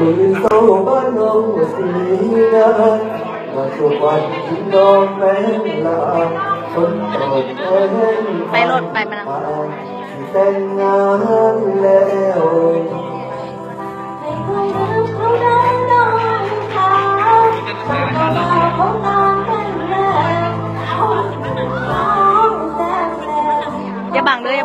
มือโซ่บ้านน้องสีนามาทุวันที่น้องแฟนลาคนโตแฟนไปรถไปมาแล้วที่แต่งงานแล้วให้คอยรักเขาได้น้องเขาตามก็มาเขาตามกันแล้วเขาน้องแซ่บแล้วอย่าบังเด้ออย่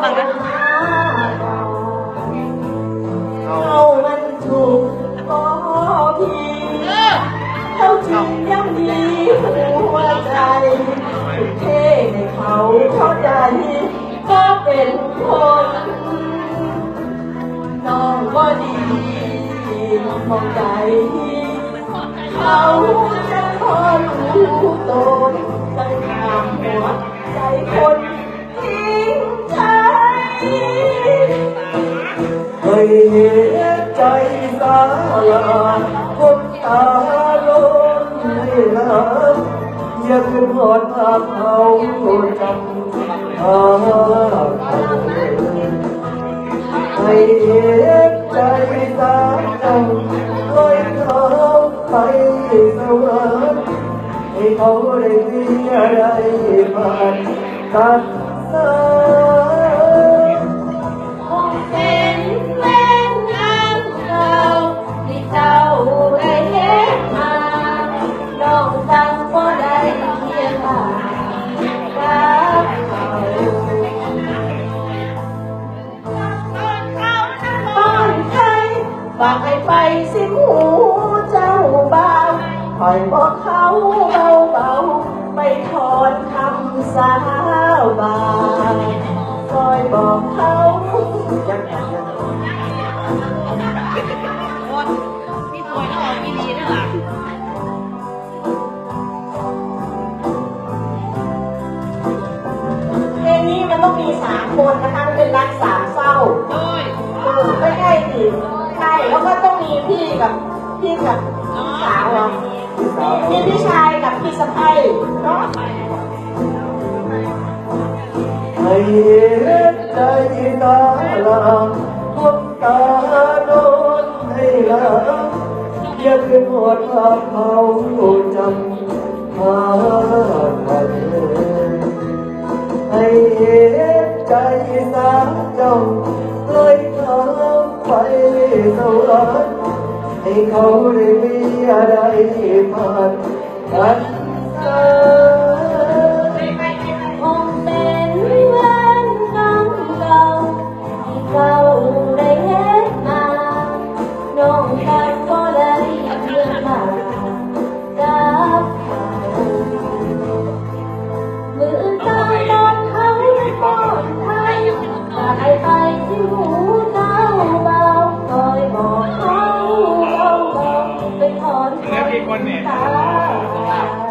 เขาเข้าใจก็เป็นคนน้องก็ดีมองใจเขาจะพอรู้ตนใจงามหัวใจคนทิ้งใจให้เห็นใจสาลาคนตาล้นให้ลาอ ย่าขึ้นหอดภาพเขาจำหาให้เห็นใจสาจังลอยเขาไปสวรรค์ให้เขาได้มีอะไรผ่านกันสาย ฝากให้ไปสิหูเจ้าบ่าวคอยบอกเขาเบาๆไม่ถอนคำสาบานคอยบอกเขายังยังยังมีป่วยแล้วออกมีดีด้วล่ะเพลงนี้มันต้องมีสามคนนะคะมันเป็นรักสา พี่กับพี่กับพี่สาวเหรอพี่สาวมีพี่ชายกับพี่สะใภ้เนาะให้เห็นใจตาลางพวกตาโดนให้ลาอย่าขึ้นหอดภาพเขาจำหากันให้เห็นใจสาเจ้า ให้เ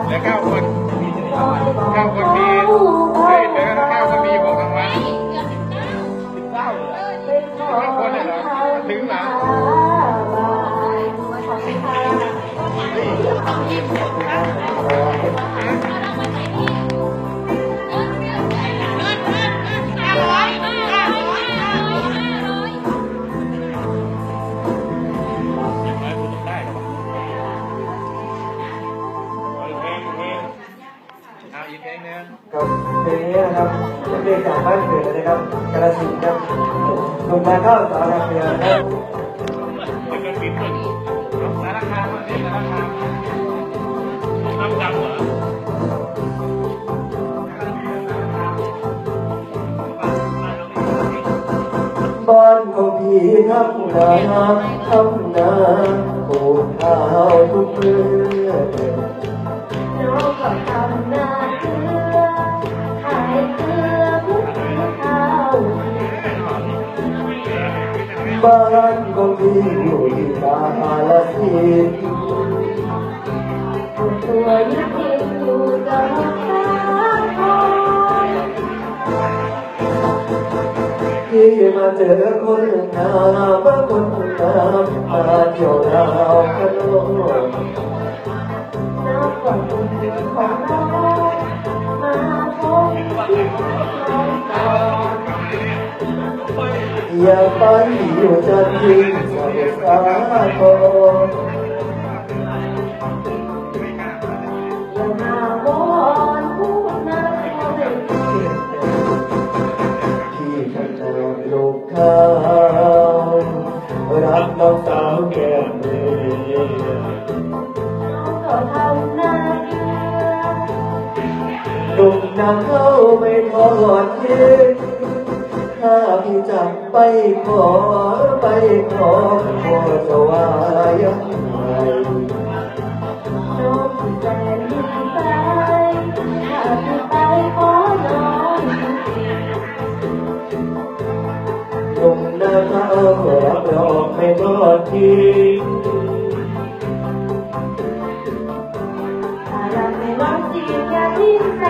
เหลือเก้าคนเก้าคนมีเบาเฮ้ยเหลือเก้าคนมีเบอกรางวัลสิบเก้าเหรอร้อยคนเลยเหรอถึงเหรอ เอาอีกเพลงหนึงครับเพลงนี้นะครับเป็นเพลงจากบ้านเกิดนะครับกาฬสินธุ์ครับหนุ่มนาข้าวสาวนาเกลือนครับมันก็ปิดก่อนเอาสารคามอะนี่สารคามทำจำเหรอ บ้านของพี่ทำนาทำนาปลูกข้าวทุกเมื่อเกลือข บ้านของพี่อยู่ที่กาฬสินธุ์ตัวยึดติดอยู่กับข้าวคอยที่มาเจอคนงามว่าคนงามมาเที่ยวดาวขนมน้ำกว่ามของน้องมาพบที่น้องก่ อนอย่าไป นำเข้าไม่ทอดทิ้งถ้าพี่จับไปขอไปขอขอจะว่ายังไงน้องที่แสนดีไปถ้าพี่ไปขอน้องลุงน้ำเข้ารับรองไม่ทอดทิ้งถ้ารักไม่รักจริงอย่าทิ้งใจ